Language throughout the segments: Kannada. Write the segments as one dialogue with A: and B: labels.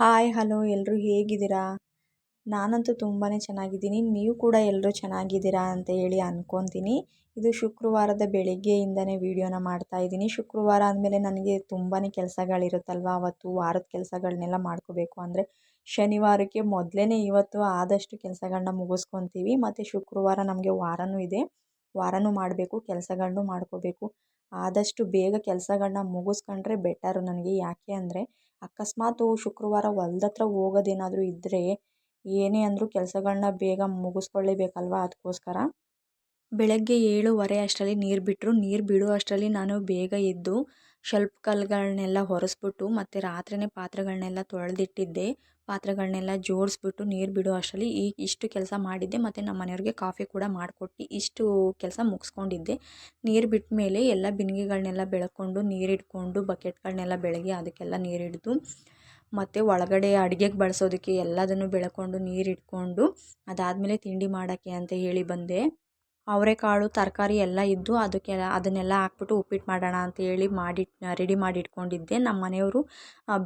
A: ಹಾಯ್ ಹಲೋ ಎಲ್ಲರೂ ಹೇಗಿದ್ದೀರಾ? ನಾನಂತೂ ತುಂಬಾ ಚೆನ್ನಾಗಿದ್ದೀನಿ. ನೀವು ಕೂಡ ಎಲ್ಲರೂ ಚೆನ್ನಾಗಿದ್ದೀರಾ ಅಂತ ಹೇಳಿ ಅಂದ್ಕೊತೀನಿ ಇದು ಶುಕ್ರವಾರದ ಬೆಳಿಗ್ಗೆಯಿಂದನೇ ವೀಡಿಯೋನ ಮಾಡ್ತಾಯಿದ್ದೀನಿ ಶುಕ್ರವಾರ ಅಂದಮೇಲೆ ನನಗೆ ತುಂಬಾ ಕೆಲಸಗಳಿರುತ್ತಲ್ವ? ಅವತ್ತು ವಾರದ ಕೆಲಸಗಳನ್ನೆಲ್ಲ ಮಾಡ್ಕೋಬೇಕು ಅಂದರೆ ಶನಿವಾರಕ್ಕೆ ಮೊದಲೇ ಇವತ್ತು ಆದಷ್ಟು ಕೆಲಸಗಳನ್ನ ಮುಗಿಸ್ಕೊತೀವಿ. ಮತ್ತು ಶುಕ್ರವಾರ ನಮಗೆ ವಾರನೂ ಇದೆ. ವಾರನೂ ಮಾಡಬೇಕು ಕೆಲಸಗಳನ್ನೂ ಮಾಡ್ಕೋಬೇಕು. ಆದಷ್ಟು ಬೇಗ ಕೆಲಸಗಳನ್ನ ಮುಗಿಸ್ಕೊಂಡ್ರೆ ಬೆಟರು ನನಗೆ. ಯಾಕೆ ಅಂದರೆ ಅಕಸ್ಮಾತು ಶುಕ್ರವಾರ ಹೊಲ್ದತ್ರ ಹೋಗೋದೇನಾದ್ರೂ ಇದ್ದರೆ ಏನೇ ಅಂದರೂ ಕೆಲಸಗಳ್ನ ಬೇಗ ಮುಗಿಸ್ಕೊಳ್ಳೇಬೇಕಲ್ವ ಅದಕ್ಕೋಸ್ಕರ ಬೆಳಗ್ಗೆ ಏಳುವರೆ ಅಷ್ಟರಲ್ಲಿ ನೀರು ಬಿಟ್ಟರು ನೀರು ಬಿಡೋ ಅಷ್ಟರಲ್ಲಿ ನಾನು ಬೇಗ ಎದ್ದು ಸ್ವಲ್ಪ ಕಲ್ಲುಗಳ್ನೆಲ್ಲ ಒರೆಸ್ಬಿಟ್ಟು ಮತ್ತು ರಾತ್ರಿಯೇ ಪಾತ್ರೆಗಳನ್ನೆಲ್ಲ ತೊಳೆದಿಟ್ಟಿದ್ದೆ. ಪಾತ್ರೆಗಳನ್ನೆಲ್ಲ ಜೋಡಿಸ್ಬಿಟ್ಟು ನೀರು ಬಿಡೋ ಅಷ್ಟರಲ್ಲಿ ಈ ಇಷ್ಟು ಕೆಲಸ ಮಾಡಿದ್ದೆ. ಮತ್ತು ನಮ್ಮ ಮನೆಯವ್ರಿಗೆ ಕಾಫಿ ಕೂಡ ಮಾಡಿಕೊಟ್ಟು ಇಷ್ಟು ಕೆಲಸ ಮುಗಿಸ್ಕೊಂಡಿದ್ದೆ. ನೀರು ಬಿಟ್ಟ ಮೇಲೆ ಎಲ್ಲ ಬಿಂದಿಗೆಗಳನ್ನೆಲ್ಲ ಬೆಳಕೊಂಡು ನೀರಿಟ್ಕೊಂಡು ಬಕೆಟ್ಗಳನ್ನೆಲ್ಲ ಬೆಳಗ್ಗೆ ಅದಕ್ಕೆಲ್ಲ ನೀರಿಡ್ದು ಮತ್ತು ಒಳಗಡೆ ಅಡುಗೆಗೆ ಬಳಸೋದಕ್ಕೆ ಎಲ್ಲದನ್ನು ಬೆಳಕೊಂಡು ನೀರಿಟ್ಕೊಂಡು ಅದಾದಮೇಲೆ ತಿಂಡಿ ಮಾಡೋಕ್ಕೆ ಅಂತ ಹೇಳಿ ಬಂದೆ. ಅವರೆಕಾಳು ತರಕಾರಿ ಎಲ್ಲ ಇದ್ದು ಅದಕ್ಕೆ ಅದನ್ನೆಲ್ಲ ಹಾಕ್ಬಿಟ್ಟು ಉಪ್ಪಿಟ್ಟು ಮಾಡೋಣ ಹೇಳಿ ಮಾಡಿ, ರೆಡಿ ಮಾಡಿ ಇಟ್ಕೊಂಡಿದ್ದೆ. ನಮ್ಮ ಮನೆಯವರು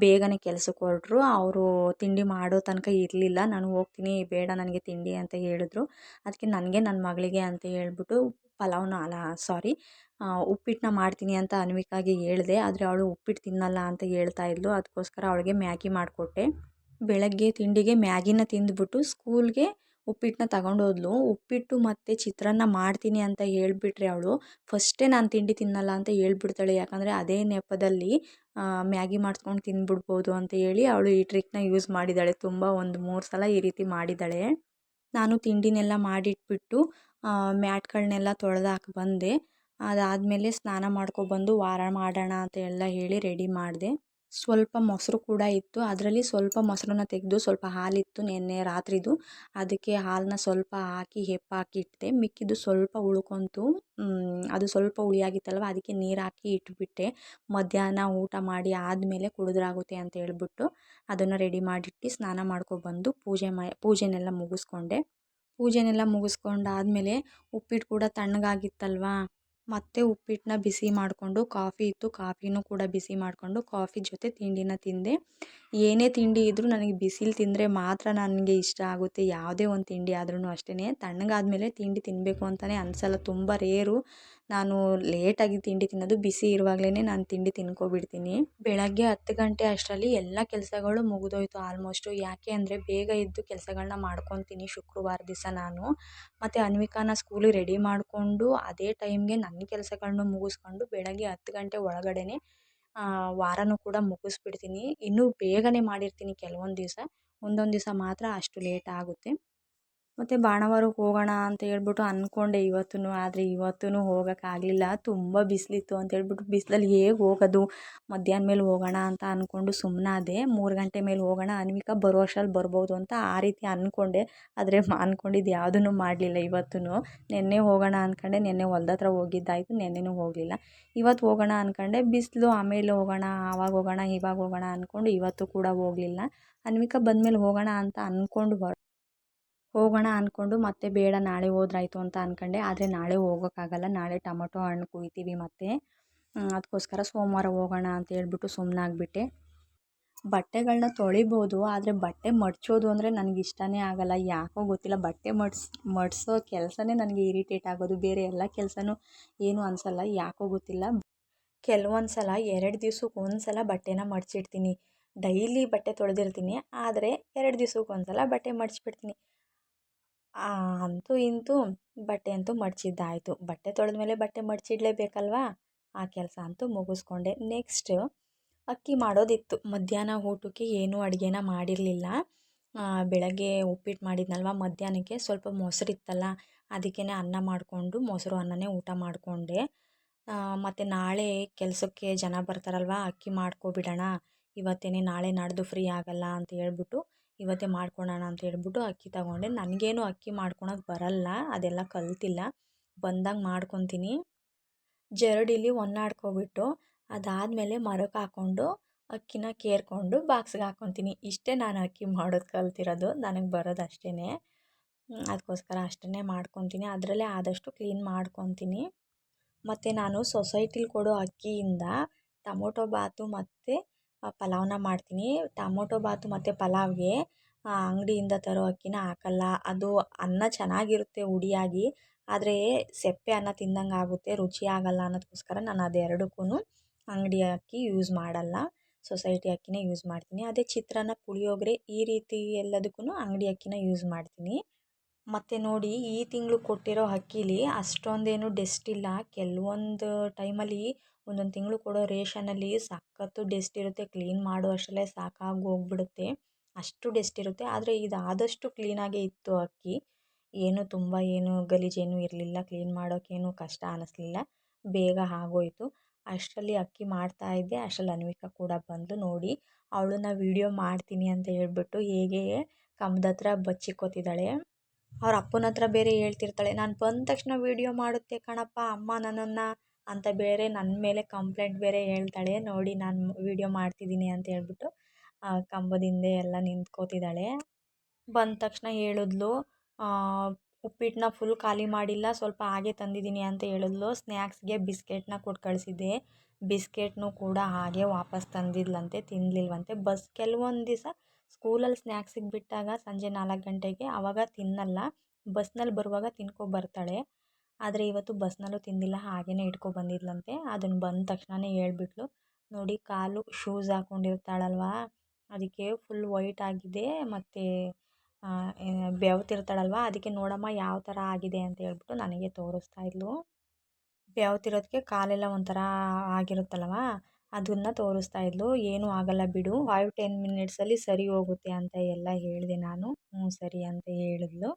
A: ಬೇಗನೆ ಕೆಲಸಕ್ಕೆ ಹೊರಟ್ರು. ಅವರು ತಿಂಡಿ ಮಾಡೋ ತನಕ ಇರಲಿಲ್ಲ. ನಾನು ಹೋಗ್ತೀನಿ, ಬೇಡ ನನಗೆ ತಿಂಡಿ ಅಂತ ಹೇಳಿದ್ರು. ಅದಕ್ಕೆ ನನಗೆ ನನ್ನ ಮಗಳಿಗೆ ಅಂತ ಹೇಳ್ಬಿಟ್ಟು ಪಲಾವ್ನ ಅಲ್ಲ ಸಾರಿ ಉಪ್ಪಿಟ್ಟನ್ನ ಮಾಡ್ತೀನಿ ಅಂತ ಅನ್ವಿಕಾಗೆ ಹೇಳಿದೆ. ಆದರೆ ಅವಳು ಉಪ್ಪಿಟ್ಟು ತಿನ್ನಲ್ಲ ಅಂತ ಹೇಳ್ತಾ ಇದ್ಲು. ಅದಕ್ಕೋಸ್ಕರ ಅವಳಿಗೆ ಮ್ಯಾಗಿ ಮಾಡಿಕೊಟ್ಟೆ. ಬೆಳಗ್ಗೆ ತಿಂಡಿಗೆ ಮ್ಯಾಗಿನ ತಿಂದ್ಬಿಟ್ಟು ಸ್ಕೂಲ್ಗೆ ಉಪ್ಪಿಟ್ಟನ್ನ ತಗೊಂಡೋದ್ಲು ಉಪ್ಪಿಟ್ಟು ಮತ್ತು ಚಿತ್ರಾನ್ನ ಮಾಡ್ತೀನಿ ಅಂತ ಹೇಳಿಬಿಟ್ರೆ ಅವಳು, ಫಸ್ಟೇ ನಾನು ತಿಂಡಿ ತಿನ್ನಲ್ಲ ಅಂತ ಹೇಳ್ಬಿಡ್ತಾಳೆ. ಯಾಕಂದರೆ ಅದೇ ನೆಪದಲ್ಲಿ ಮ್ಯಾಗಿ ಮಾಡಿಸ್ಕೊಂಡು ತಿಂದ್ಬಿಡ್ಬೋದು ಅಂತ ಹೇಳಿ ಅವಳು ಈ ಟ್ರಿಕ್ನ ಯೂಸ್ ಮಾಡಿದ್ದಾಳೆ. ತುಂಬ ಒಂದು ಮೂರು ಸಲ ಈ ರೀತಿ ಮಾಡಿದ್ದಾಳೆ. ನಾನು ತಿಂಡಿನೆಲ್ಲ ಮಾಡಿಟ್ಬಿಟ್ಟು ಮ್ಯಾಟ್ಗಳನ್ನೆಲ್ಲ ತೊಳೆದಾಕಿ ಬಂದೆ. ಅದಾದಮೇಲೆ ಸ್ನಾನ ಮಾಡ್ಕೊಬಂದು ವಾರ ಮಾಡೋಣ ಅಂತ ಎಲ್ಲ ಹೇಳಿ ರೆಡಿ ಮಾಡಿದೆ. ಸ್ವಲ್ಪ ಮೊಸರು ಕೂಡ ಇತ್ತು. ಅದರಲ್ಲಿ ಸ್ವಲ್ಪ ಮೊಸರನ್ನ ತೆಗೆದು ಸ್ವಲ್ಪ ಹಾಲಿತ್ತು ನಿನ್ನೆ ರಾತ್ರಿದು. ಅದಕ್ಕೆ ಹಾಲನ್ನ ಸ್ವಲ್ಪ ಹಾಕಿ ಹೆಪ್ಪಾಕಿ ಇಟ್ಟೆ. ಮಿಕ್ಕಿದ್ದು ಸ್ವಲ್ಪ ಉಳ್ಕೊಂತು. ಅದು ಸ್ವಲ್ಪ ಹುಳಿಯಾಗಿತ್ತಲ್ವ? ಅದಕ್ಕೆ ನೀರು ಹಾಕಿ ಇಟ್ಬಿಟ್ಟೆ. ಮಧ್ಯಾಹ್ನ ಊಟ ಮಾಡಿ ಆದಮೇಲೆ ಕುಡಿದ್ರಾಗುತ್ತೆ ಅಂತ ಹೇಳ್ಬಿಟ್ಟು ಅದನ್ನು ರೆಡಿ ಮಾಡಿಟ್ಟು ಸ್ನಾನ ಮಾಡ್ಕೊಬಂದು ಪೂಜೆ ಮಾ, ಪೂಜೆನೆಲ್ಲ ಮುಗಿಸ್ಕೊಂಡೆ. ಪೂಜೆನೆಲ್ಲ ಮುಗಿಸ್ಕೊಂಡಾದ್ಮೇಲೆ ಉಪ್ಪಿಟ್ಟು ಕೂಡ ತಣ್ಣಗಾಗಿತ್ತಲ್ವ? ಮತ್ತೆ ಉಪ್ಪಿಟ್ಟನ್ನ ಬಿಸಿ ಮಾಡಿಕೊಂಡು ಕಾಫಿ ಇತ್ತು. ಕಾಫಿನೂ ಕೂಡ ಬಿಸಿ ಮಾಡಿಕೊಂಡು ಕಾಫಿ ಜೊತೆ ತಿಂಡಿನ ತಿಂದೆ. ಏನೇ ತಿಂಡಿ ಇದ್ದರೂ ನನಗೆ ಬಿಸಿಲು ತಿಂದರೆ ಮಾತ್ರ ನನಗೆ ಇಷ್ಟ ಆಗುತ್ತೆ. ಯಾವುದೇ ಒಂದು ತಿಂಡಿ ಆದ್ರೂ ಅಷ್ಟೇ ತಣ್ಣಗಾದ್ಮೇಲೆ ತಿಂಡಿ ತಿನ್ನಬೇಕು ಅಂತಲೇ ಅನಿಸಲ್ಲ. ತುಂಬ ರೇರು. ನಾನು ಲೇಟಾಗಿ ತಿಂಡಿ ತಿನ್ನೋದು ಬಿಸಿ ಇರುವಾಗಲೇ ನಾನು ತಿಂಡಿ ತಿನ್ಕೊಬಿಡ್ತೀನಿ. ಬೆಳಗ್ಗೆ ಹತ್ತು ಗಂಟೆ ಅಷ್ಟರಲ್ಲಿ ಎಲ್ಲ ಕೆಲಸಗಳು ಮುಗಿದೋಯ್ತು ಆಲ್ಮೋಸ್ಟು. ಯಾಕೆ ಅಂದರೆ ಬೇಗ ಇದ್ದು ಕೆಲಸಗಳನ್ನ ಮಾಡ್ಕೊತೀನಿ ಶುಕ್ರವಾರ ದಿವಸ ನಾನು. ಮತ್ತು ಅನ್ವಿಕಾನ ಸ್ಕೂಲಿಗೆ ರೆಡಿ ಮಾಡಿಕೊಂಡು ಅದೇ ಟೈಮ್ಗೆ ನನ್ನ ಕೆಲಸಗಳ್ನು ಮುಗಿಸ್ಕೊಂಡು ಬೆಳಗ್ಗೆ ಹತ್ತು ಗಂಟೆ ಒಳಗಡೆನೆ ವಾರನೂ ಕೂಡ ಮುಗಿಸ್ಬಿಡ್ತೀನಿ. ಇನ್ನೂ ಬೇಗನೆ ಮಾಡಿರ್ತೀನಿ ಕೆಲವೊಂದು ದಿವಸ. ಒಂದೊಂದು ದಿವಸ ಮಾತ್ರ ಅಷ್ಟು ಲೇಟ್ ಆಗುತ್ತೆ. ಮತ್ತು ಬಾಣಾವರಕ್ಕೆ ಹೋಗೋಣ ಅಂತ ಹೇಳ್ಬಿಟ್ಟು ಅಂದ್ಕೊಂಡೆ ಇವತ್ತೂ ಆದರೆ ಇವತ್ತೂ ಹೋಗೋಕ್ಕಾಗಲಿಲ್ಲ. ತುಂಬ ಬಿಸಿಲಿತ್ತು ಅಂತ ಹೇಳ್ಬಿಟ್ಟು ಬಿಸ್ಲಲ್ಲಿ ಹೇಗೆ ಹೋಗೋದು? ಮಧ್ಯಾಹ್ನ ಮೇಲೆ ಹೋಗೋಣ ಅಂತ ಅಂದ್ಕೊಂಡು ಸುಮ್ಮನಾದೆ ಮೂರು ಗಂಟೆ ಮೇಲೆ ಹೋಗೋಣ, ಅನ್ವಿಕಾ ಬರೋ ಅಷ್ಟ್ರಲ್ಲಿ ಬರ್ಬೋದು ಅಂತ ಆ ರೀತಿ ಅಂದ್ಕೊಂಡೆ ಆದರೆ ಅಂದ್ಕೊಂಡಿದ್ದು ಯಾವುದೂ ಮಾಡಲಿಲ್ಲ ಇವತ್ತೂ ನೆನ್ನೆ ಹೋಗೋಣ ಅಂದ್ಕೊಂಡೆ ನೆನ್ನೆ ಹೊಲ್ದ ಹತ್ರ ಹೋಗಿದ್ದಾಯಿತು, ನೆನ್ನೆನೂ ಹೋಗಲಿಲ್ಲ. ಇವತ್ತು ಹೋಗೋಣ ಅಂದ್ಕೊಂಡೆ ಬಿಸಿಲು ಆಮೇಲೆ ಹೋಗೋಣ, ಆವಾಗ ಹೋಗೋಣ, ಇವಾಗ ಹೋಗೋಣ ಅಂದ್ಕೊಂಡು ಇವತ್ತು ಕೂಡ ಹೋಗಲಿಲ್ಲ. ಅನ್ವಿಕಾ ಬಂದಮೇಲೆ ಹೋಗೋಣ ಅಂತ ಅಂದ್ಕೊಂಡು ಹೊರ ಹೋಗೋಣ ಅಂದ್ಕೊಂಡು ಮತ್ತೆ ಬೇಡ ನಾಳೆ ಹೋದ್ರಾಯ್ತು ಅಂತ ಅಂದ್ಕೊಂಡೆ ಆದರೆ ನಾಳೆ ಹೋಗೋಕ್ಕಾಗಲ್ಲ. ನಾಳೆ ಟೊಮೊಟೊ ಹಣ್ಣು ಕುಯ್ತೀವಿ ಮತ್ತೆ. ಅದಕ್ಕೋಸ್ಕರ ಸೋಮವಾರ ಹೋಗೋಣ ಅಂತ ಹೇಳ್ಬಿಟ್ಟು ಸುಮ್ಮನಾಗ್ಬಿಟ್ಟೆ ಬಟ್ಟೆಗಳನ್ನ ತೊಳಿಬೋದು, ಆದರೆ ಬಟ್ಟೆ ಮಡ್ಚೋದು ಅಂದರೆ ನನಗೆ ಇಷ್ಟನೇ ಆಗಲ್ಲ. ಯಾಕೋ ಗೊತ್ತಿಲ್ಲ, ಬಟ್ಟೆ ಮಡ್ಸ್, ಮಡ್ಸೋ ಕೆಲಸನೇ ನನಗೆ ಇರಿಟೇಟ್ ಆಗೋದು. ಬೇರೆ ಎಲ್ಲ ಕೆಲಸನೂ ಏನು ಅನಿಸಲ್ಲ. ಯಾಕೋ ಗೊತ್ತಿಲ್ಲ. ಕೆಲವೊಂದು ಸಲ ಎರಡು ದಿವ್ಸಕ್ಕೆ ಒಂದು ಸಲ ಬಟ್ಟೆನ ಮಡ್ಚಿಡ್ತೀನಿ. ಡೈಲಿ ಬಟ್ಟೆ ತೊಳೆದಿರ್ತೀನಿ, ಆದರೆ ಎರಡು ದಿವ್ಸಕ್ಕೆ ಒಂದು ಸಲ ಬಟ್ಟೆ ಮಡ್ಚಿಬಿಡ್ತೀನಿ. ಅಂತೂ ಇಂತೂ ಬಟ್ಟೆ ಅಂತೂ ಮಡಚಿದ್ದಾಯ್ತು. ಬಟ್ಟೆ ತೊಳೆದ ಮೇಲೆ ಬಟ್ಟೆ ಮಡಚಿಡ್ಲೇಬೇಕಲ್ವಾ? ಆ ಕೆಲಸ ಅಂತೂ ಮುಗಿಸ್ಕೊಂಡೆ. ನೆಕ್ಸ್ಟ್ ಅಕ್ಕಿ ಮಾಡೋದಿತ್ತು. ಮಧ್ಯಾಹ್ನ ಊಟಕ್ಕೆ ಏನೂ ಅಡುಗೆನ ಮಾಡಿರಲಿಲ್ಲ. ಬೆಳಗ್ಗೆ ಉಪ್ಪಿಟ್ಟು ಮಾಡಿದ್ನಲ್ವ? ಮಧ್ಯಾಹ್ನಕ್ಕೆ ಸ್ವಲ್ಪ ಮೊಸರಿತ್ತಲ್ಲ ಅದಕ್ಕೇ ಅನ್ನ ಮಾಡಿಕೊಂಡು ಮೊಸರು ಅನ್ನನೇ ಊಟ ಮಾಡಿಕೊಂಡೆ. ಮತ್ತು ನಾಳೆ ಕೆಲಸಕ್ಕೆ ಜನ ಬರ್ತಾರಲ್ವ? ಅಕ್ಕಿ ಮಾಡ್ಕೊಬಿಡೋಣ. ಇವತ್ತೇನೆ ನಾಳೆ ನಾಡ್ದು ಫ್ರೀ ಆಗೋಲ್ಲ ಅಂತ ಹೇಳ್ಬಿಟ್ಟು ಇವತ್ತೇ ಮಾಡ್ಕೊಳೋಣ ಅಂತ ಹೇಳ್ಬಿಟ್ಟು ಅಕ್ಕಿ ತಗೊಂಡೆ. ನನಗೇನು ಅಕ್ಕಿ ಮಾಡ್ಕೊಳಕ್ಕೆ ಬರಲ್ಲ, ಅದೆಲ್ಲ ಕಲ್ತಿಲ್ಲ. ಬಂದಾಗ ಮಾಡ್ಕೊತೀನಿ. ಜರಡಿಲಿ ಒನ್ನಾಡ್ಕೊಬಿಟ್ಟು ಅದಾದಮೇಲೆ ಮರಕ್ಕೆ ಹಾಕ್ಕೊಂಡು ಅಕ್ಕಿನ ಕೇರ್ಕೊಂಡು ಬಾಕ್ಸ್ಗೆ ಹಾಕ್ಕೊತೀನಿ ಇಷ್ಟೇ ನಾನು ಅಕ್ಕಿ ಮಾಡೋದು ಕಲ್ತಿರೋದು, ನನಗೆ ಬರೋದು ಅಷ್ಟೇ ಅದಕ್ಕೋಸ್ಕರ ಅಷ್ಟನ್ನೇ ಮಾಡ್ಕೊತೀನಿ. ಅದರಲ್ಲೇ ಆದಷ್ಟು ಕ್ಲೀನ್ ಮಾಡ್ಕೊತೀನಿ. ಮತ್ತು ನಾನು ಸೊಸೈಟಿಲಿ ಕೊಡೋ ಅಕ್ಕಿಯಿಂದ ಟೊಮೊಟೊ ಬಾತು ಮತ್ತು ಪಲಾವ್ನ ಮಾಡ್ತೀನಿ. ಟೊಮೊಟೊ ಬಾತು ಮತ್ತು ಪಲಾವ್ಗೆ ಅಂಗಡಿಯಿಂದ ತರೋ ಅಕ್ಕಿನ ಹಾಕಲ್ಲ. ಅದು ಅನ್ನ ಚೆನ್ನಾಗಿರುತ್ತೆ ಹುಡಿಯಾಗಿ, ಆದರೆ ಸಪ್ಪೆ ಅನ್ನ ತಿಂದಂಗೆ ಆಗುತ್ತೆ, ರುಚಿ ಆಗಲ್ಲ ಅನ್ನೋದಕ್ಕೋಸ್ಕರ ನಾನು ಅದೆರಡಕ್ಕೂ ಅಂಗಡಿ ಅಕ್ಕಿ ಯೂಸ್ ಮಾಡಲ್ಲ. ಸೊಸೈಟಿ ಅಕ್ಕಿನೇ ಯೂಸ್ ಮಾಡ್ತೀನಿ. ಅದೇ ಚಿತ್ರಾನ್ನ, ಪುಳಿಯೋಗರೆ ಈ ರೀತಿ ಎಲ್ಲದಕ್ಕೂ ಅಂಗಡಿ ಅಕ್ಕಿನ ಯೂಸ್ ಮಾಡ್ತೀನಿ. ಮತ್ತು ನೋಡಿ, ಈ ತಿಂಗಳು ಕೊಟ್ಟಿರೋ ಅಕ್ಕಿಲಿ ಅಷ್ಟೊಂದೇನು ಡೆಸ್ಟ್ ಇಲ್ಲ. ಕೆಲವೊಂದು ಟೈಮಲ್ಲಿ ಒಂದೊಂದು ತಿಂಗಳು ಕೊಡೋ ರೇಷನಲ್ಲಿ ಸಖತ್ತು ಡೆಸ್ಟ್ ಇರುತ್ತೆ ಕ್ಲೀನ್ ಮಾಡುವಷ್ಟರಲ್ಲೇ ಸಾಕಾಗಿ ಹೋಗ್ಬಿಡುತ್ತೆ. ಅಷ್ಟು ಡೆಸ್ಟ್ ಇರುತ್ತೆ. ಆದರೆ ಇದು ಆದಷ್ಟು ಕ್ಲೀನಾಗೇ ಇತ್ತು ಅಕ್ಕಿ. ಏನು ತುಂಬ ಏನು ಗಲೀಜೇನೂ ಇರಲಿಲ್ಲ ಕ್ಲೀನ್ ಮಾಡೋಕ್ಕೇನು ಕಷ್ಟ ಅನ್ನಿಸ್ಲಿಲ್ಲ ಬೇಗ ಆಗೋಯ್ತು. ಅಷ್ಟರಲ್ಲಿ ಅಕ್ಕಿ ಮಾಡ್ತಾ ಇದ್ದೆ. ಅಷ್ಟರಲ್ಲಿ ಅನ್ವಿಕಾ ಕೂಡ ಬಂದು ನೋಡಿ ಅವಳನ್ನ ವೀಡಿಯೋ ಮಾಡ್ತೀನಿ ಅಂತ ಹೇಳ್ಬಿಟ್ಟು ಹೇಗೆ ಕಂಬದ ಹತ್ರ ಬಚ್ಚಿಕ್ಕೋತಿದ್ದಾಳೆ ಅವ್ರ ಅಪ್ಪನ ಹತ್ರ ಬೇರೆ ಹೇಳ್ತಿರ್ತಾಳೆ. ನಾನು ಬಂದ ತಕ್ಷಣ ವೀಡಿಯೋ ಮಾಡುತ್ತೆ ಕಣಪ್ಪ. ಅಮ್ಮ ನನ್ನನ್ನು ಅಂತ ಬೇರೆ ನನ್ನ ಮೇಲೆ ಕಂಪ್ಲೇಂಟ್ ಬೇರೆ ಹೇಳ್ತಾಳೆ, ನೋಡಿ ನಾನು ವೀಡಿಯೋ ಮಾಡ್ತಿದ್ದೀನಿ ಅಂತ ಹೇಳ್ಬಿಟ್ಟು ಕಂಬದ ಹಿಂದೆ ಎಲ್ಲ ನಿಂತ್ಕೋತಿದ್ದಾಳೆ. ಬಂದ ತಕ್ಷಣ ಹೇಳಿದ್ಲು ಉಪ್ಪಿಟ್ಟನ್ನ ಫುಲ್ ಖಾಲಿ ಮಾಡಿಲ್ಲ, ಸ್ವಲ್ಪ ಹಾಗೆ ತಂದಿದ್ದೀನಿ ಅಂತ ಹೇಳಿದ್ಲು. ಸ್ನ್ಯಾಕ್ಸ್ಗೆ ಬಿಸ್ಕೆಟ್ನ ಕೊಟ್ಟು ಕಳಿಸಿದ್ದೆ. ಬಿಸ್ಕೆಟ್ನು ಕೂಡ ಹಾಗೆ ವಾಪಸ್ ತಂದಿದ್ಲಂತೆ ತಿನ್ನಲಿಲ್ವಂತೆ ಬಸ್ ಕೆಲವೊಂದು ದಿವಸ ಸ್ಕೂಲಲ್ಲಿ ಸ್ನ್ಯಾಕ್ಸಿಗೆ ಬಿಟ್ಟಾಗ ಸಂಜೆ ನಾಲ್ಕು ಗಂಟೆಗೆ ಆವಾಗ ತಿನ್ನಲ್ಲ. ಬಸ್ನಲ್ಲಿ ಬರುವಾಗ ತಿನ್ಕೊ ಬರ್ತಾಳೆ. ಆದರೆ ಇವತ್ತು ಬಸ್ನಲ್ಲೂ ತಿಂದಿಲ್ಲ ಹಾಗೇ ಇಟ್ಕೊ ಬಂದಿದ್ಲಂತೆ. ಅದನ್ನು ಬಂದ ತಕ್ಷಣವೇ ಹೇಳ್ಬಿಟ್ಲು, ನೋಡಿ ಕಾಲು ಶೂಸ್ ಹಾಕ್ಕೊಂಡಿರ್ತಾಳಲ್ವಾ ಅದಕ್ಕೆ ಫುಲ್ ವೈಟ್ ಆಗಿದೆ ಮತ್ತು ಬೆವ್ತಿರ್ತಾಳಲ್ವ? ಅದಕ್ಕೆ ನೋಡಮ್ಮ ಯಾವ ಥರ ಆಗಿದೆ ಅಂತ ಹೇಳ್ಬಿಟ್ಟು ನನಗೆ ತೋರಿಸ್ತಾ ಇದ್ಲು. ಬೆವ್ತಿರೋದಕ್ಕೆ ಕಾಲೆಲ್ಲ ಒಂಥರ ಆಗಿರುತ್ತಲ್ವ? ಅದನ್ನು ತೋರಿಸ್ತಾ ಇದ್ಲು. ಏನೂ ಆಗಲ್ಲ ಬಿಡು ಫೈವ್ ಟೆನ್ ಮಿನಿಟ್ಸಲ್ಲಿ ಸರಿ ಹೋಗುತ್ತೆ ಅಂತ ಎಲ್ಲ ಹೇಳಿದೆ ನಾನು. ಹ್ಞೂ ಸರಿ ಅಂತ ಹೇಳಿದ್ಲು.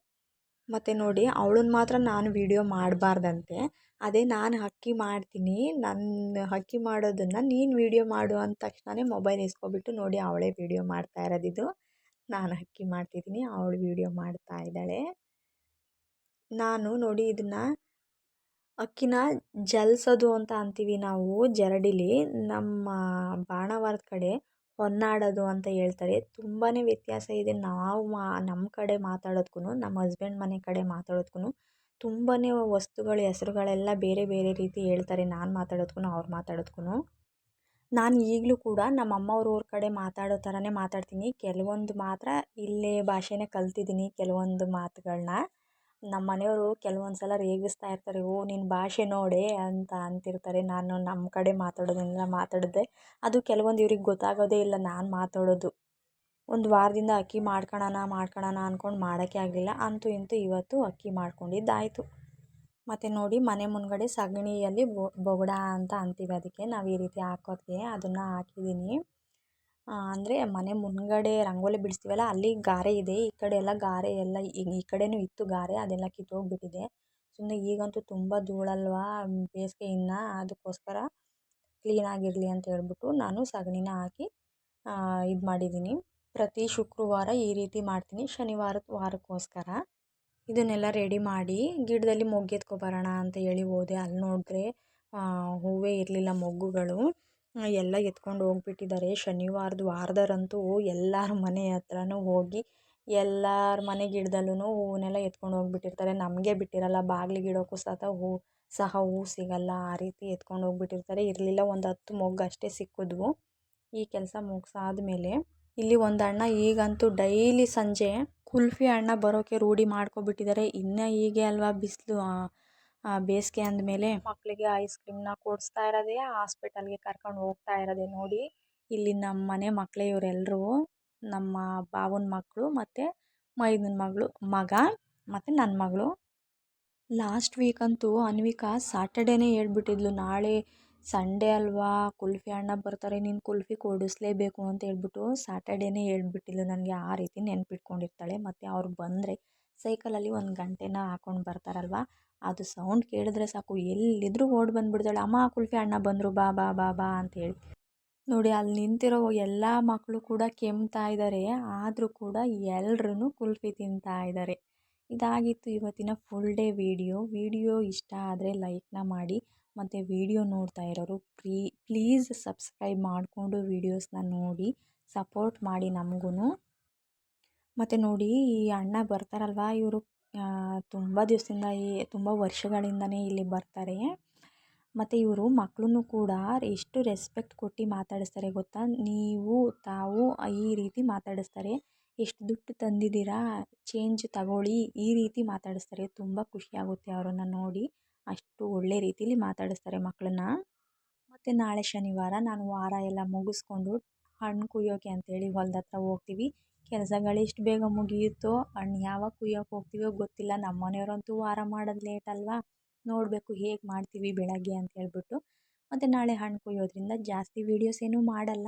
A: ಮತ್ತು ನೋಡಿ ಅವ್ಳನ್ನ ಮಾತ್ರ ನಾನು ವೀಡಿಯೋ ಮಾಡಬಾರ್ದಂತೆ. ಅದೇ ನಾನು ಅಕ್ಕಿ ಮಾಡ್ತೀನಿ. ನನ್ನ ಅಕ್ಕಿ ಮಾಡೋದನ್ನು ನೀನು ವೀಡಿಯೋ ಮಾಡು ಅಂದ ತಕ್ಷಣವೇ ಮೊಬೈಲ್ ಇಸ್ಕೊಬಿಟ್ಟು ನೋಡಿ ಅವಳೇ ವೀಡಿಯೋ ಮಾಡ್ತಾ ಇರೋದಿದು ನಾನು ಅಕ್ಕಿ ಮಾಡ್ತಿದ್ದೀನಿ, ಅವಳು ವೀಡಿಯೋ ಮಾಡ್ತಾ ಇದ್ದಾಳೆ. ನಾನು ನೋಡಿ ಇದನ್ನು ಅಕ್ಕಿನ ಜಲ್ಸೋದು ಅಂತ ಅಂತೀವಿ ನಾವು ಜರಡಿಲಿ. ನಮ್ಮ ಬಾಣಾವರದ ಕಡೆ ಹೊನ್ನಾಡೋದು ಅಂತ ಹೇಳ್ತಾರೆ. ತುಂಬಾ ವ್ಯತ್ಯಾಸ ಇದೆ. ನಾವು ಮಾ ನಮ್ಮ ಕಡೆ ಮಾತಾಡೋದಕ್ಕೂ ನಮ್ಮ ಹಸ್ಬೆಂಡ್ ಮನೆ ಕಡೆ ಮಾತಾಡೋದಕ್ಕೂ ತುಂಬಾ ವಸ್ತುಗಳ, ಹೆಸ್ರುಗಳೆಲ್ಲ ಬೇರೆ ಬೇರೆ ರೀತಿ ಹೇಳ್ತಾರೆ. ನಾನು ಮಾತಾಡೋದಕ್ಕೂ ಅವ್ರು ಮಾತಾಡೋದಕ್ಕೂ ನಾನು ಈಗಲೂ ಕೂಡ ನಮ್ಮ ಅಮ್ಮವ್ರ ಊರ ಕಡೆ ಮಾತಾಡೋ ಥರನೇ ಮಾತಾಡ್ತೀನಿ. ಕೆಲವೊಂದು ಮಾತ್ರ ಇಲ್ಲೇ ಭಾಷೆನೇ ಕಲ್ತಿದ್ದೀನಿ, ಕೆಲವೊಂದು ಮಾತುಗಳನ್ನ ನಮ್ಮ ಮನೆಯವರು ಕೆಲವೊಂದು ಸಲ ರೇಗಿಸ್ತಾ ಇರ್ತಾರೆ, ಓ ನಿನ್ನ ಭಾಷೆ ನೋಡೆ ಅಂತ ಅಂತಿರ್ತಾರೆ. ನಾನು ನಮ್ಮ ಕಡೆ ಮಾತಾಡೋದನ್ನೆಲ್ಲ ಮಾತಾಡಿದೆ ಅದು ಕೆಲವೊಂದು ಇವ್ರಿಗೆ ಗೊತ್ತಾಗೋದೇ ಇಲ್ಲ, ನಾನು ಮಾತಾಡೋದು. ಒಂದು ವಾರದಿಂದ ಅಕ್ಕಿ ಮಾಡ್ಕೊಳ್ಳೋಣ ಮಾಡ್ಕೊಳ್ಳೋಣ ಅಂದ್ಕೊಂಡು ಮಾಡೋಕ್ಕೆ ಆಗಲಿಲ್ಲ. ಅಂತೂ ಇಂತೂ ಇವತ್ತು ಅಕ್ಕಿ ಮಾಡ್ಕೊಂಡಿದ್ದಾಯಿತು. ಮತ್ತು ನೋಡಿ, ಮನೆ ಮುಂದ್ಗಡೆ ಸಗಣಿಯಲ್ಲಿ ಬೊಗಡ ಅಂತ ಅಂತೀವಿ. ಅದಕ್ಕೆ ನಾವು ಈ ರೀತಿ ಹಾಕೋದಕ್ಕೆ ಅದನ್ನು ಹಾಕಿದ್ದೀನಿ ಅಂದರೆ ಮನೆ ಮುಂದುಗಡೆ ರಂಗೋಲಿ ಬಿಡಿಸ್ತೀವಲ್ಲ, ಅಲ್ಲಿ ಗಾರೆ ಇದೆ. ಈ ಕಡೆ ಎಲ್ಲ ಗಾರೆ ಎಲ್ಲ ಈ ಕಡೆಯೂ ಇತ್ತು ಗಾರೆ, ಅದೆಲ್ಲ ಕಿತ್ತೋಗಿಬಿಟ್ಟಿದೆ. ಸುಮ್ಮನೆ ಈಗಂತೂ ತುಂಬ ಧೂಳಲ್ವಾ ಬೇಸಿಗೆ ಇನ್ನು ಅದಕ್ಕೋಸ್ಕರ ಕ್ಲೀನಾಗಿರಲಿ ಅಂತ ಹೇಳ್ಬಿಟ್ಟು ನಾನು ಸಗಣಿನ ಹಾಕಿ ಇದು ಮಾಡಿದ್ದೀನಿ. ಪ್ರತಿ ಶುಕ್ರವಾರ ಈ ರೀತಿ ಮಾಡ್ತೀನಿ, ಶನಿವಾರ ವಾರಕ್ಕೋಸ್ಕರ. ಇದನ್ನೆಲ್ಲ ರೆಡಿ ಮಾಡಿ, ಗಿಡದಲ್ಲಿ ಮೊಗ್ಗು ಎತ್ಕೊಬರೋಣ ಅಂತ ಹೇಳಿ ಹೋದೆ. ಅಲ್ಲಿ ನೋಡಿದ್ರೆ ಹೂವೇ ಇರಲಿಲ್ಲ ಮೊಗ್ಗುಗಳು. ಎಲ್ಲ ಎತ್ಕೊಂಡು ಹೋಗ್ಬಿಟ್ಟಿದ್ದಾರೆ. ಶನಿವಾರದ, ವಾರದರಂತೂ ಎಲ್ಲರ ಮನೆ ಹತ್ರನೂ ಹೋಗಿ ಎಲ್ಲರ ಮನೆ ಗಿಡದಲ್ಲೂ ಹೂವನ್ನೆಲ್ಲ ಎತ್ಕೊಂಡು ಹೋಗ್ಬಿಟ್ಟಿರ್ತಾರೆ. ನಮಗೆ ಬಿಟ್ಟಿರಲ್ಲ, ಬಾಗ್ಲಿಗೆ ಇಡೋಕ್ಕೂ ಸಹ ಹೂ ಸಹ ಹೂ ಸಿಗಲ್ಲ. ಆ ರೀತಿ ಎತ್ಕೊಂಡು ಹೋಗ್ಬಿಟ್ಟಿರ್ತಾರೆ. ಇರಲಿಲ್ಲ, ಒಂದು ಹತ್ತು ಮೊಗ್ಗು ಅಷ್ಟೇ ಸಿಕ್ಕಿದ್ವು. ಈ ಕೆಲಸ ಮುಗಿಸಾದ್ಮೇಲೆ ಇಲ್ಲಿ ಒಂದು ಅಣ್ಣ ಈಗಂತೂ ಡೈಲಿ ಸಂಜೆ ಕುಲ್ಫಿ ಅಣ್ಣ ಬರೋಕ್ಕೆ ರೂಢಿ ಮಾಡ್ಕೊಬಿಟ್ಟಿದ್ದಾರೆ. ಇನ್ನು ಹೀಗೆ ಅಲ್ವಾ ಬಿಸಿಲು ಬೇಸಿಗೆ ಅಂದಮೇಲೆ ಮಕ್ಕಳಿಗೆ ಐಸ್ ಕ್ರೀಮ್ನ ಕೊಡಿಸ್ತಾ ಇರೋದೇ, ಹಾಸ್ಪಿಟಲ್ಗೆ ಕರ್ಕೊಂಡು ಹೋಗ್ತಾ ಇರೋದೇ ನೋಡಿ. ಇಲ್ಲಿ ನಮ್ಮ ಮನೆ ಮಕ್ಕಳೇ ಇವರೆಲ್ಲರೂ ನಮ್ಮ ಬಾವನ ಮಕ್ಕಳು ಮತ್ತು ಮೈದನ ಮಗಳು, ಮಗ ಮತ್ತು ನನ್ನ ಮಗಳು. ಲಾಸ್ಟ್ ವೀಕ್ ಅಂತೂ ಅನ್ವಿಕಾ ಸಾಟರ್ಡೇನೇ ಹೇಳ್ಬಿಟ್ಟಿದ್ಲು, ನಾಳೆ ಸಂಡೇ ಅಲ್ವಾ, ಕುಲ್ಫಿ ಅಣ್ಣ ಬರ್ತಾರೆ, ನೀನು ಕುಲ್ಫಿ ಕೊಡಿಸ್ಲೇಬೇಕು ಅಂತ ಹೇಳ್ಬಿಟ್ಟು ಸಾಟರ್ಡೇನೇ ಹೇಳ್ಬಿಟ್ಟಿದ್ಲು. ನನಗೆ ಆ ರೀತಿ ನೆನಪಿಟ್ಕೊಂಡಿರ್ತಾಳೆ, ಮತ್ತು ಅವ್ರು ಬಂದರೆ ಸೈಕಲಲ್ಲಿ ಒಂದು ಗಂಟೆನ ಹಾಕೊಂಡು ಬರ್ತಾರಲ್ವ? ಅದು ಸೌಂಡ್ ಕೇಳಿದ್ರೆ ಸಾಕು. ಎಲ್ಲಿದ್ದರೂ ಓಡಿ ಬಂದುಬಿಡ್ತಾಳೆ. ಅಮ್ಮ, ಕುಲ್ಫಿ ಅಣ್ಣ ಬಂದರು. ಬಾ ಬಾ ಬಾ ಬಾ ಅಂತೇಳಿ ನೋಡಿ, ಅಲ್ಲಿ ನಿಂತಿರೋ ಎಲ್ಲ ಮಕ್ಕಳು ಕೂಡ ಕೆಮ್ತಾ ಇದ್ದಾರೆ ಆದರೂ ಕೂಡ ಎಲ್ರೂ ಕುಲ್ಫಿ ತಿಂತಾ ಇದ್ದಾರೆ ಇದಾಗಿತ್ತು ಇವತ್ತಿನ ಫುಲ್ ಡೇ ವೀಡಿಯೋ ವೀಡಿಯೋ ಇಷ್ಟ ಆದರೆ ಲೈಕ್ನ ಮಾಡಿ. ಮತ್ತು ವಿಡಿಯೋ ನೋಡ್ತಾ ಇರೋರು ಪ್ಲೀ ಪ್ಲೀಸ್ ಸಬ್ಸ್ಕ್ರೈಬ್ ಮಾಡಿಕೊಂಡು ವೀಡಿಯೋಸ್ನ ನೋಡಿ. ಸಪೋರ್ಟ್ ಮಾಡಿ ನಮಗೂ ಮತ್ತು ನೋಡಿ ಈ ಅಣ್ಣ ಬರ್ತಾರಲ್ವ, ಇವರು ತುಂಬ ದಿವಸದಿಂದ ಈ, ತುಂಬ ವರ್ಷಗಳಿಂದನೇ ಇಲ್ಲಿ ಬರ್ತಾರೆ. ಮತ್ತು ಇವರು ಮಕ್ಕಳನ್ನು ಕೂಡ ಎಷ್ಟು ರೆಸ್ಪೆಕ್ಟ್ ಕೊಟ್ಟು ಮಾತಾಡಿಸ್ತಾರೆ ಗೊತ್ತಾ? ನೀವು, ತಾವು ಈ ರೀತಿ ಮಾತಾಡಿಸ್ತಾರೆ. ಎಷ್ಟು ದುಡ್ಡು ತಂದಿದ್ದೀರಾ ಚೇಂಜ್ ತಗೊಳ್ಳಿ, ಈ ರೀತಿ ಮಾತಾಡಿಸ್ತಾರೆ. ತುಂಬ ಖುಷಿಯಾಗುತ್ತೆ ಅವರನ್ನು ನೋಡಿ. ಅಷ್ಟು ಒಳ್ಳೆ ರೀತಿಲಿ ಮಾತಾಡಿಸ್ತಾರೆ ಮಕ್ಕಳನ್ನ ಮತ್ತು ನಾಳೆ ಶನಿವಾರ ನಾನು ವಾರ ಎಲ್ಲ ಮುಗಿಸ್ಕೊಂಡು ಹಣ್ಣು ಕುಯ್ಯೋಕೆ ಅಂತೇಳಿ ಹೊಲ್ದ ಹತ್ರ ಹೋಗ್ತೀವಿ. ಕೆಲಸಗಳು ಎಷ್ಟು ಬೇಗ ಮುಗಿಯುತ್ತೋ, ಹಣ್ಣು ಯಾವಾಗ ಕುಯ್ಯೋಕೆ ಹೋಗ್ತೀವೋ ಗೊತ್ತಿಲ್ಲ. ನಮ್ಮ ಮನೆಯವರಂತೂ ವಾರ ಮಾಡೋದು ಲೇಟ್ ಅಲ್ವಾ? ನೋಡಬೇಕು ಹೇಗೆ ಮಾಡ್ತೀವಿ ಬೆಳಗ್ಗೆ ಅಂತ ಹೇಳ್ಬಿಟ್ಟು. ಮತ್ತು ನಾಳೆ ಹಣ್ಣು ಕುಯ್ಯೋದ್ರಿಂದ ಜಾಸ್ತಿ ವೀಡಿಯೋಸ್ ಏನೂ ಮಾಡಲ್ಲ.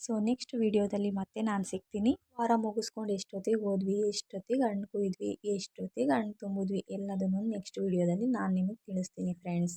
A: ಸೊ ನೆಕ್ಸ್ಟ್ ವೀಡಿಯೋದಲ್ಲಿ ಮತ್ತೆ ನಾನು ಸಿಗ್ತೀನಿ. ವಾರ ಮುಗಿಸ್ಕೊಂಡು ಎಷ್ಟೊತ್ತಿಗೆ ಹೋದ್ವಿ, ಎಷ್ಟೊತ್ತಿಗೆ ಹಣ್ಣು ಕುಯ್ದ್ವಿ, ಎಷ್ಟೊತ್ತಿಗೆ ಹಣ್ಣು ತುಂಬಿದ್ವಿ ಎಲ್ಲದನ್ನು ನೆಕ್ಸ್ಟ್ ವೀಡಿಯೋದಲ್ಲಿ ನಾನು ನಿಮಗೆ ತಿಳಿಸ್ತೀನಿ ಫ್ರೆಂಡ್ಸ್